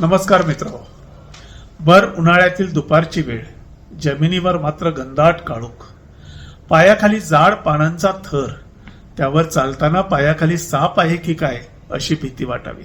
नमस्कार मित्र. भर उन्हाळ्यातील दुपारची वेळ जमिनीवर मात्र गंधाट काळोख. पायाखाली जाड पानांचा थर त्यावर चालताना पायाखाली साप आहे की काय अशी भीती वाटावी.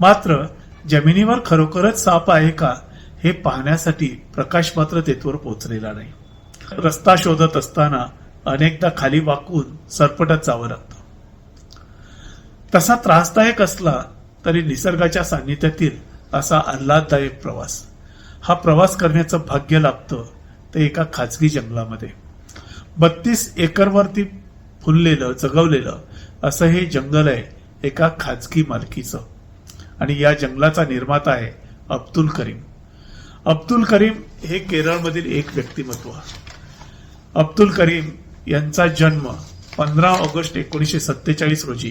मात्र जमिनीवर खरोखरच साप आहे का हे पाहण्यासाठी प्रकाश मात्र तेथवर पोचलेला नाही. रस्ता शोधत असताना अनेकदा खाली वाकून सरपटत जावं लागतं. तसा त्रासदायक असला तरी निसर्गाच्या सान्निध्यातील असा आल्हाददायक प्रवास. हा प्रवास करण्याचं भाग्य लाभतं ते एका खाजगी जंगलामध्ये. बत्तीस एकरवरती फुललेलं जगवलेलं असं हे जंगल आहे एका खाजगी मालकीचं. आणि या जंगलाचा निर्माता आहे अब्दुल करीम. अब्दुल करीम हे केरळमधील एक व्यक्तिमत्व. अब्दुल करीम यांचा जन्म पंधरा ऑगस्ट एकोणीसशे सत्तेचाळीस रोजी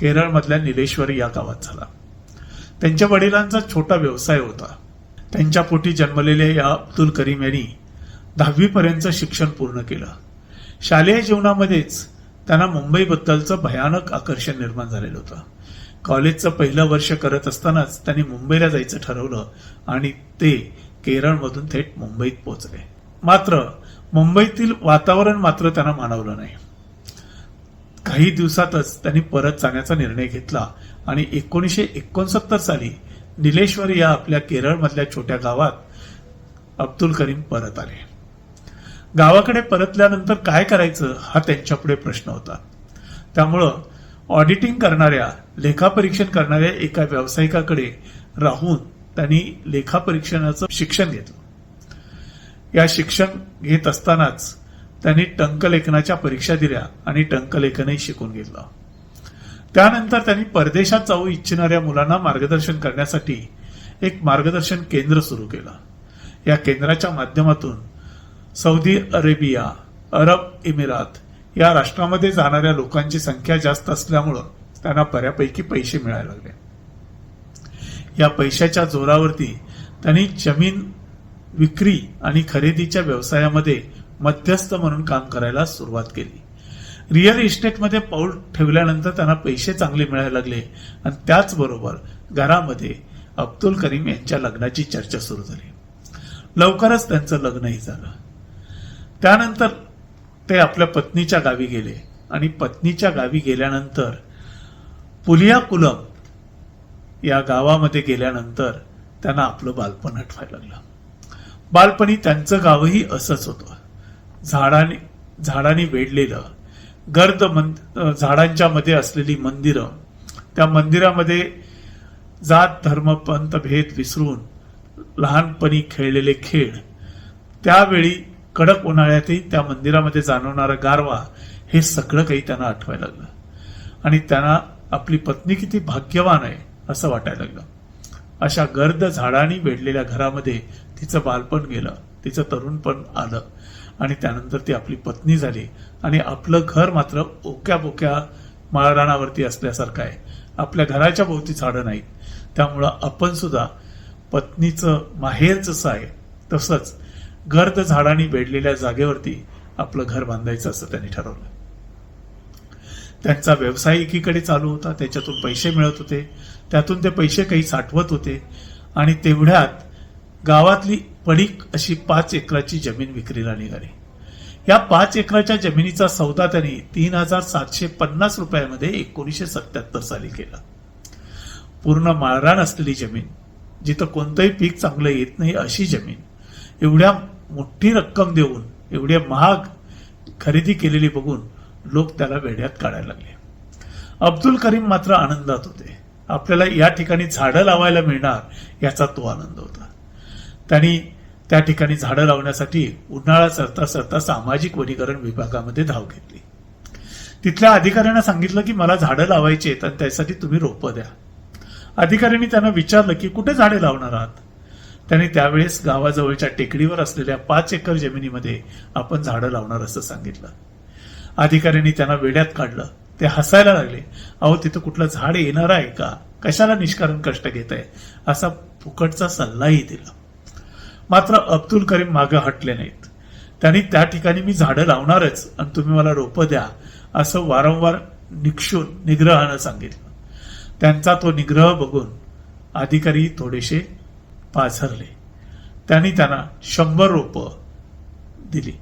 केरळमधल्या निलेश्वरी या गावात झाला. त्यांच्या वडिलांचा छोटा व्यवसाय होता. त्यांच्या पोटी जन्मलेल्या या अब्दुल करीम यांनी दहावीपर्यंत शिक्षण पूर्ण केलं. शालेय जीवनामध्येच त्यांना मुंबईबद्दलचं भयानक आकर्षण निर्माण झालेलं होतं. कॉलेजचं पहिलं वर्ष करत असतानाच त्यांनी मुंबईला जायचं ठरवलं आणि ते केरळमधून थेट मुंबईत पोहोचले. मात्र मुंबईतील वातावरण मात्र त्यांना मानवलं नाही. काही दिवसातच त्यांनी परत जाण्याचा निर्णय घेतला. आणि एकोणीसशे एकोणसत्तर साली निलेश्वर या आपल्या केरळमधल्या छोट्या गावात अब्दुल करीम परत आले. गावाकडे परतल्यानंतर काय करायचं हा त्यांच्यापुढे प्रश्न होता. त्यामुळं ऑडिटिंग करणाऱ्या लेखापरीक्षण करणाऱ्या एका व्यावसायिकाकडे राहून त्यांनी लेखापरीक्षणाचं शिक्षण घेतलं. या शिक्षण घेत असतानाच त्यांनी टंकलेखनाच्या परीक्षा दिल्या आणि टंकलेखनही शिकून घेतलं. त्यानंतर त्यांनी परदेशात जाऊ इच्छिणाऱ्या मुलांना मार्गदर्शन करण्यासाठी एक मार्गदर्शन केंद्र सुरू केलं. या केंद्राच्या माध्यमातून सौदी अरेबिया अरब इमिरात या राष्ट्रामध्ये जाणाऱ्या लोकांची संख्या जास्त असल्यामुळं त्यांना बऱ्यापैकी पैसे मिळायला लागले. या पैशाच्या जोरावरती त्यांनी जमीन विक्री आणि खरेदीच्या व्यवसायामध्ये मध्यस्थ म्हणून काम करायला सुरुवात केली. रिअल इस्टेटमध्ये पाऊल ठेवल्यानंतर त्यांना पैसे चांगले मिळायला लागले. आणि त्याचबरोबर घरामध्ये अब्दुल करीम यांच्या लग्नाची चर्चा सुरू झाली. लवकरच त्यांचं लग्नही झालं. त्यानंतर ते आपल्या पत्नीच्या गावी गेले. आणि पत्नीच्या गावी गेल्यानंतर पुलियाकुलम या गावामध्ये गेल्यानंतर त्यांना आपलं बालपण आठवायला लागलं. बालपणी त्यांचं गावही असंच होतं. झाडाने झाडाने वेढलेलं गर्द मंद झाडांच्या मध्ये असलेली मंदिरं त्या मंदिरामध्ये जात धर्म पंत भेद विसरून लहानपणी खेळलेले खेळ त्यावेळी कडक उन्हाळ्यातही त्या मंदिरामध्ये जाणवणारा गारवा हे सगळं काही त्यांना आठवायला लागलं. आणि त्यांना आपली पत्नी किती भाग्यवान आहे असं वाटायला लागलं. अशा गर्द झाडांनी वेढलेल्या घरामध्ये तिचं बालपण गेलं तिचं तरुणपण आलं. आणि त्यानंतर ती आपली पत्नी झाली. आणि आपलं घर मात्र ओक्या बोक्या माळरानावरती असल्यासारखं आहे. आपल्या घराच्या भोवती झाडं नाहीत. त्यामुळं आपण सुद्धा पत्नीचं माहेर जसं आहे तसंच गर्द झाडांनी बेडलेल्या जागेवरती आपलं घर बांधायचं असं त्यांनी ठरवलं. त्यांचा व्यवसाय एकीकडे चालू होता. त्याच्यातून पैसे मिळत होते. त्यातून ते पैसे काही साठवत होते. आणि तेवढ्यात गावातली पडीक अशी पाच एकराची जमीन विक्रीला निघाली. या पाच एकराच्या जमिनीचा सौदा त्यांनी तीन हजार सातशे पन्नास रुपयामध्ये एकोणीसशे सत्याहत्तर साली केला. पूर्ण माळरान असलेली जमीन जिथं कोणतंही पीक चांगलं येत नाही अशी जमीन एवढ्या मोठी रक्कम देऊन एवढ्या महाग खरेदी केलेली बघून लोक त्याला वेड्यात काढायला लागले. अब्दुल करीम मात्र आनंदात होते. आपल्याला या ठिकाणी झाडं लावायला मिळणार याचा तो आनंद होता. त्यांनी त्या ठिकाणी झाडं लावण्यासाठी उन्हाळा सरता सरता सामाजिक वनीकरण विभागामध्ये धाव घेतली. तिथल्या अधिकाऱ्यांना सांगितलं की मला झाडं लावायची आहेत आणि त्यासाठी तुम्ही रोपं द्या. अधिकाऱ्यांनी त्यांना विचारलं की कुठे झाडे लावणार आहात? त्यांनी त्यावेळेस गावाजवळच्या टेकडीवर असलेल्या पाच एकर जमिनीमध्ये आपण झाडं लावणार असं सांगितलं. अधिकाऱ्यांनी त्यांना वेड्यात काढलं. ते हसायला लागले. अहो तिथं कुठलं झाड येणार आहे का? कशाला निष्कारण कष्ट घेत आहे असा फुकटचा सल्लाही दिला. मात्र अब्दुल करीम मागे हटले नाहीत. त्यांनी त्या ठिकाणी मी झाडं लावणारच आणि तुम्ही मला रोपं द्या असं वारंवार निक्षून निग्रहानं सांगितलं. त्यांचा तो निग्रह बघून अधिकारी थोडेसे पाझरले. त्यांनी त्यांना शंभर रोपं दिली.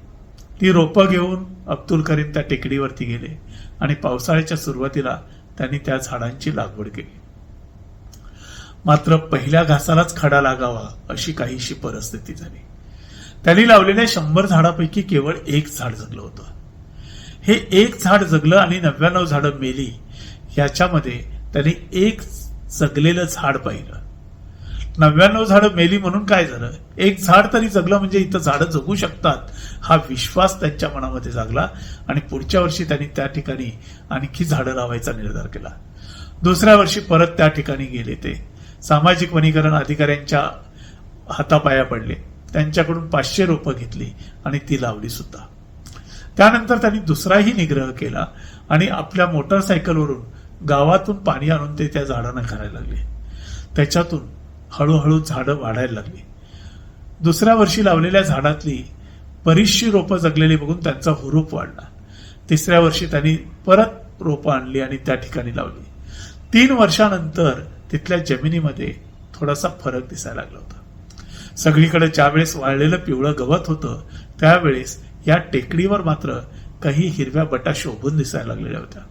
ती रोपं घेऊन अब्दुल करीम त्या टेकडीवरती गेले आणि पावसाळ्याच्या सुरुवातीला त्यांनी त्या झाडांची लागवड केली. मात्र पहिल्या घासालाच खडा लागावा अशी काहीशी परिस्थिती झाली. त्यांनी लावलेल्या शंभर झाडापैकी केवळ एक झाड जगलं होतं. हे एक झाड जगलं आणि नव्याण्णव झाडं मेली याच्यामध्ये त्यांनी एक जगलेलं झाड पाहिलं. नव्याण्णव झाडं मेली म्हणून काय झालं? एक झाड तरी जगलं म्हणजे इथं झाडं जगू शकतात हा विश्वास त्यांच्या मनामध्ये जागला आणि पुढच्या वर्षी त्यांनी त्या ठिकाणी आणखी झाडं लावायचा निर्धार केला. दुसऱ्या वर्षी परत त्या ठिकाणी गेले ते. सामाजिक वनीकरण अधिकाऱ्यांच्या हातापाया पडले. त्यांच्याकडून पाचशे रोपं घेतली आणि ती लावली सुद्धा. त्यानंतर त्यांनी दुसराही निग्रह केला आणि आपल्या मोटरसायकलवरून गावातून पाणी आणून ते त्या झाडांना करायला लागले. त्याच्यातून हळूहळू झाडं वाढायला लागली. दुसऱ्या वर्षी लावलेल्या झाडातली बरीचशी रोपं जगलेली बघून त्यांचा हुरूप वाढला. तिसऱ्या वर्षी त्यांनी परत रोपं आणली आणि त्या ठिकाणी लावली. तीन वर्षानंतर तिथल्या जमिनीमध्ये थोडासा फरक दिसायला लागला होता. सगळीकडे ज्यावेळेस वाळलेलं पिवळं गवत होतं त्यावेळेस या टेकडीवर मात्र काही हिरव्या बटा शोभून दिसायला लागलेल्या होत्या.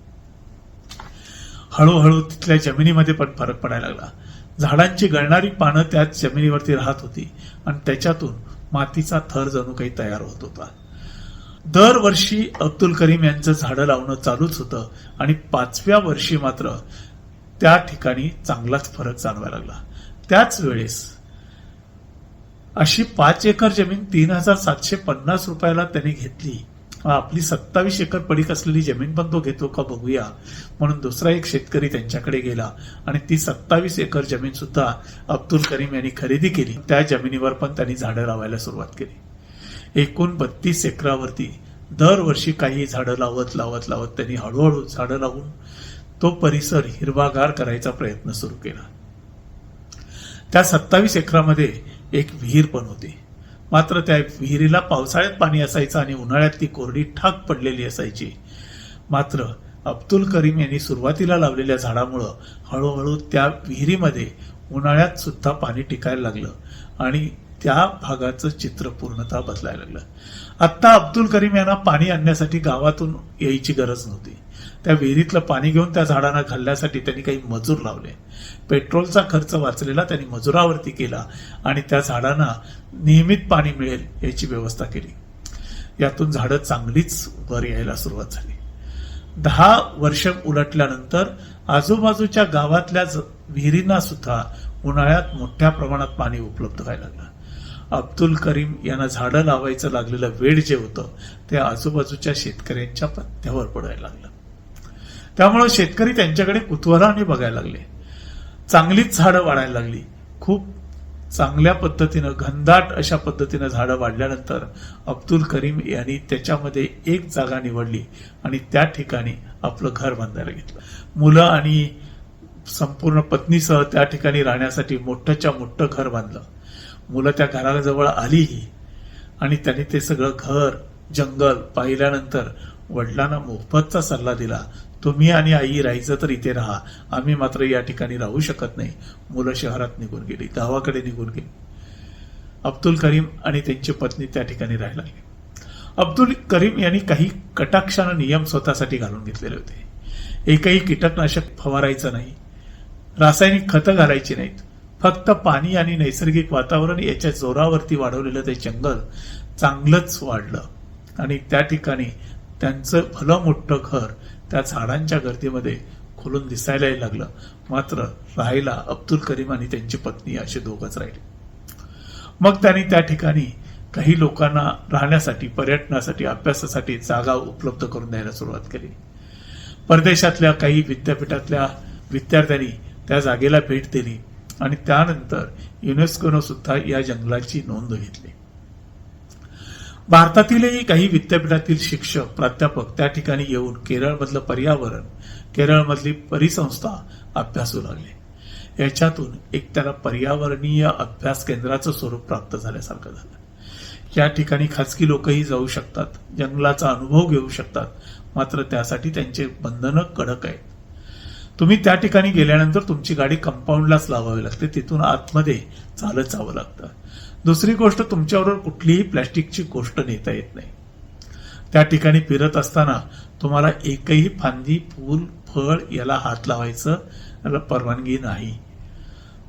हळूहळू तिथल्या जमिनीमध्ये पण फरक पडायला लागला. झाडांची गळणारी पानं त्याच जमिनीवरती राहत होती आणि त्याच्यातून मातीचा थर जणू काही तयार होत होता. दरवर्षी अब्दुल करीम यांचं झाडं लावणं चालूच होतं आणि पाचव्या वर्षी मात्र त्या ठिकाणी चांगलाच फरक जाणवायला लागला. त्याच वेळेस अशी पाच एकर जमीन तीन हजार सातशे पन्नास रुपयाला त्यांनी घेतली. आपली सत्तावीस एकर पडीक असलेली जमीन पण तो घेतो का बघूया. म्हणून दुसरा एक शेतकरी त्यांच्याकडे गेला आणि ती सत्तावीस एकर जमीन सुद्धा अब्दुल करीम यांनी खरेदी केली. त्या जमिनीवर पण त्यांनी झाडं लावायला सुरुवात केली. एकूण बत्तीस एकरावरती दरवर्षी काही झाडं लावत लावत लावत त्यांनी हळूहळू झाडं लावून तो परिसर हिरवागार करायचा प्रयत्न सुरू केला. त्या सत्तावीस एकरामध्ये एक विहीर पण होती. मात्र त्या विहिरीला पावसाळ्यात पाणी असायचं आणि उन्हाळ्यात ती कोरडी ठाक पडलेली असायची. मात्र अब्दुल करीम यांनी सुरुवातीला लावलेल्या झाडामुळं हळूहळू त्या विहिरीमध्ये उन्हाळ्यात सुद्धा पाणी टिकायला लागलं आणि त्या भागाचं चित्र पूर्णतः बदलायला लागलं. आत्ता अब्दुल करीम यांना पाणी आणण्यासाठी गावातून यायची गरज नव्हती. त्या विहिरीतलं पाणी घेऊन त्या झाडांना घालण्यासाठी त्यांनी काही मजूर लावले. पेट्रोलचा खर्च वाचलेला त्यांनी मजुरावरती केला आणि त्या झाडांना नियमित पाणी मिळेल याची व्यवस्था केली. यातून झाडं चांगलीच वर यायला सुरुवात झाली. दहा वर्ष उलटल्यानंतर आजूबाजूच्या गावातल्या ज- विहिरींना सुद्धा उन्हाळ्यात मोठ्या प्रमाणात पाणी उपलब्ध व्हायला लागलं. अब्दुल करीम यांना झाडं लावायचं लागलेलं वेळ जे होतं ते आजूबाजूच्या शेतकऱ्यांच्या पत्त्यावर पडायला लागलं. त्यामुळे शेतकरी त्यांच्याकडे कुतूहलाने बघायला लागले. चांगलीच झाडं वाढायला लागली. खूप चांगल्या पद्धतीनं घनदाट अशा पद्धतीनं झाडं वाढल्यानंतर अब्दुल करीम यांनी त्याच्यामध्ये एक जागा निवडली आणि त्या ठिकाणी आपलं घर बांधायला घेतलं. मुलं आणि संपूर्ण पत्नीसह त्या ठिकाणी राहण्यासाठी मोठंच्या मोठं घर बांधलं. मुलं त्या घराजवळ आलीही. आणि त्यांनी ते सगळं घर जंगल पाहिल्यानंतर वडिलांना मोफतचा सल्ला दिला तुम्ही आणि आई राहायचं तर इथे राहा. आम्ही मात्र या ठिकाणी राहू शकत नाही. मुलं शहरात निघून गेली गावाकडे निघून गेली. अब्दुल करीम आणि त्यांची पत्नी त्या ठिकाणी राहायला लागली. अब्दुल करीम यांनी काही कटाक्षानं नियम स्वतःसाठी घालून घेतलेले होते. एकही कीटकनाशक फवारायचं नाही. रासायनिक खतं घालायची नाहीत. फक्त पाणी आणि नैसर्गिक वातावरण याच्या जोरावरती वाढवलेलं ते जंगल चांगलंच वाढलं. आणि त्या ठिकाणी त्यांचं भलं मोठं घर त्या झाडांच्या गर्दीमध्ये खुलून दिसायलाही लागलं. मात्र राहायला अब्दुल करीम आणि त्यांची पत्नी असे दोघंच राहिले. मग त्यांनी त्या ठिकाणी काही लोकांना राहण्यासाठी पर्यटनासाठी अभ्यासासाठी जागा उपलब्ध करून द्यायला सुरुवात केली. परदेशातल्या काही विद्यापीठातल्या विद्यार्थ्यांनी त्या जागेला भेट दिली. आणि त्यानंतर युनेस्कोनं सुद्धा या जंगलाची नोंद घेतली. भारतातीलही काही विद्यापीठातील शिक्षक प्राध्यापक त्या ठिकाणी येऊन केरळमधलं पर्यावरण केरळमधली परिसंस्था अभ्यासू लागले. याच्यातून एक त्याला पर्यावरणीय अभ्यास केंद्राचं स्वरूप प्राप्त झाल्यासारखं झालं. या ठिकाणी खाजगी लोकही जाऊ शकतात जंगलाचा अनुभव घेऊ शकतात मात्र त्यासाठी त्यांचे बंधनं कडक आहेत. तुम्ही त्या ठिकाणी गेल्यानंतर तुमची गाडी कंपाऊंडलाच लावावी लागते. तिथून आतमध्ये चालत जावं लागतं. दुसरी गोष्ट तुमच्याबरोबर कुठलीही प्लॅस्टिकची गोष्ट नेता येत नाही. त्या ठिकाणी फिरत असताना तुम्हाला एकही फांदी फूल फळ याला हात लावायचं याला परवानगी नाही.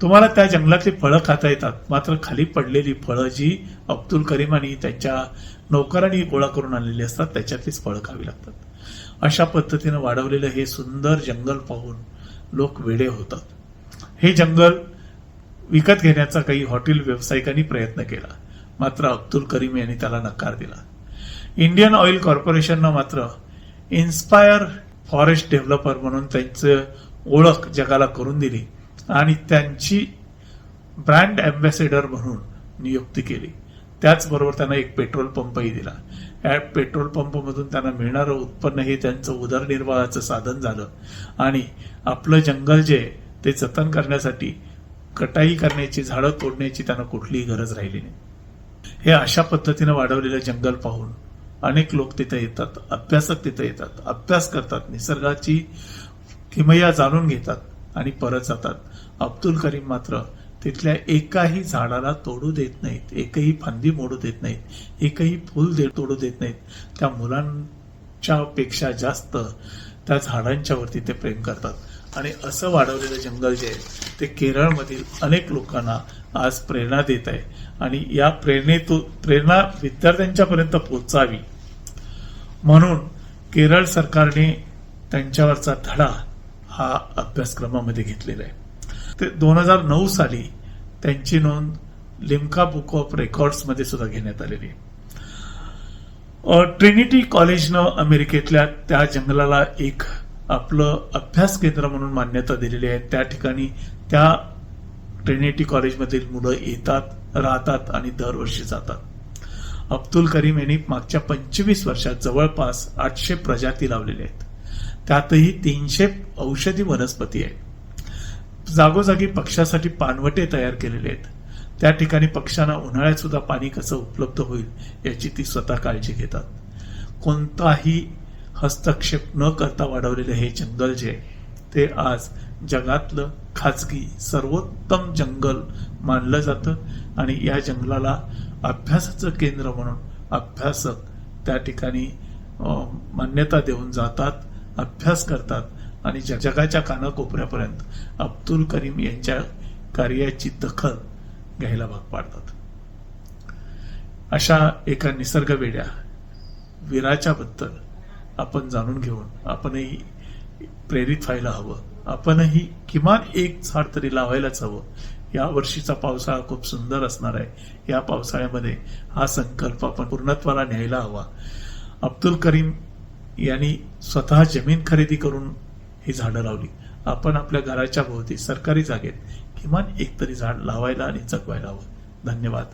तुम्हाला त्या जंगलातली फळं खाता येतात. मात्र खाली पडलेली फळं जी अब्दुल करीम आणि त्यांच्या नौकरांनी गोळा करून आणलेली असतात त्याच्यातलीच फळं खावी लागतात. अशा पद्धतीनं वाढवलेलं हे सुंदर जंगल पाहून लोक वेडे होतात. हे जंगल विकत घेण्याचा काही हॉटेल व्यावसायिकांनी प्रयत्न केला. मात्र अब्दुल करीम यांनी त्याला नकार दिला. इंडियन ऑइल कॉर्पोरेशननं मात्र इन्स्पायर फॉरेस्ट डेव्हलपर म्हणून त्यांचं ओळख जगाला करून दिली आणि त्यांची ब्रँड अँबॅसेडर म्हणून नियुक्ती केली. त्याचबरोबर त्यांना एक पेट्रोल पंपही दिला. या पेट्रोल पंपमधून त्यांना मिळणारं उत्पन्न हे त्यांचं उदरनिर्वाहाचं साधन झालं. आणि आपलं जंगल जे आहे, ते जतन करण्यासाठी कटाई करण्याची झाडं तोडण्याची त्यांना कुठलीही गरज राहिली नाही. हे अशा पद्धतीनं वाढवलेलं जंगल पाहून अनेक लोक तिथे येतात अभ्यासक तिथे येतात अभ्यास करतात निसर्गाची किमया जाणून घेतात आणि परत जातात. अब्दुल करीम मात्र तिथल्या एकाही झाडाला तोडू देत नाहीत एकही फांदी मोडू देत नाहीत एकही फूल दे तोडू देत नाहीत. त्या मुलांच्या पेक्षा जास्त त्या झाडांच्या वरती ते प्रेम करतात. आणि असं वाढवलेलं जंगल जे आहे ते केरळमधील अनेक लोकांना आज प्रेरणा देत आहे. आणि या प्रेरणेतून प्रेरणा विद्यार्थ्यांच्यापर्यंत पोहोचावी. म्हणून केरळ सरकारने त्यांच्यावरचा धडा हा अभ्यासक्रमामध्ये घेतलेला आहे. ते दोन हजार नऊ साली त्यांची नोंद लिम्का बुक ऑफ रेकॉर्ड्समध्ये सुद्धा घेण्यात आलेली आहे. ट्रिनिटी कॉलेजनं अमेरिकेतल्या त्या जंगलाला एक आपलं अभ्यास केंद्र म्हणून मान्यता दिलेली आहे. त्या ठिकाणी त्या ट्रिनिटी कॉलेजमधील मुलं येतात राहतात आणि दरवर्षी जातात. अब्दुल करीम यांनी मागच्या पंचवीस वर्षात जवळपास आठशे प्रजाती लावलेल्या आहेत. त्यातही तीनशे औषधी वनस्पती आहेत. जागोजागी पक्षासाठी पानवटे तयार केलेले आहेत. त्या ठिकाणी पक्षांना उन्हाळ्यात सुद्धा पाणी कसं उपलब्ध होईल याची ती स्वतः काळजी घेतात. कोणताही हस्तक्षेप न करता वाढवलेलं हे जंगल जे ते आज जगातलं खाजगी सर्वोत्तम जंगल मानलं जातं आणि या जंगलाला अभ्यासाचं केंद्र म्हणून अभ्यासक त्या ठिकाणी मान्यता देऊन जातात अभ्यास करतात आणि ज- जगाच्या कानाकोपऱ्यापर्यंत अब्दुल करीम यांच्या कार्याची दखल घ्यायला भाग पाडतात. अशा एका निसर्गवेड्या वीराच्या बद्दल आपण जाणून घेऊन आपणही प्रेरित व्हायला हवं. आपणही किमान एक झाड तरी लावायलाच हवं. या वर्षीचा पावसाळा खूप सुंदर असणार आहे. या पावसाळ्यामध्ये हा संकल्प आपण पूर्णत्वाला न्यायला हवा. अब्दुल करीम यांनी स्वतः जमीन खरेदी करून ही झाडं लावली. आपण आपल्या घराच्या भोवती सरकारी जागेत किमान एक तरी झाड लावायला आणि जगवायला हवं. धन्यवाद.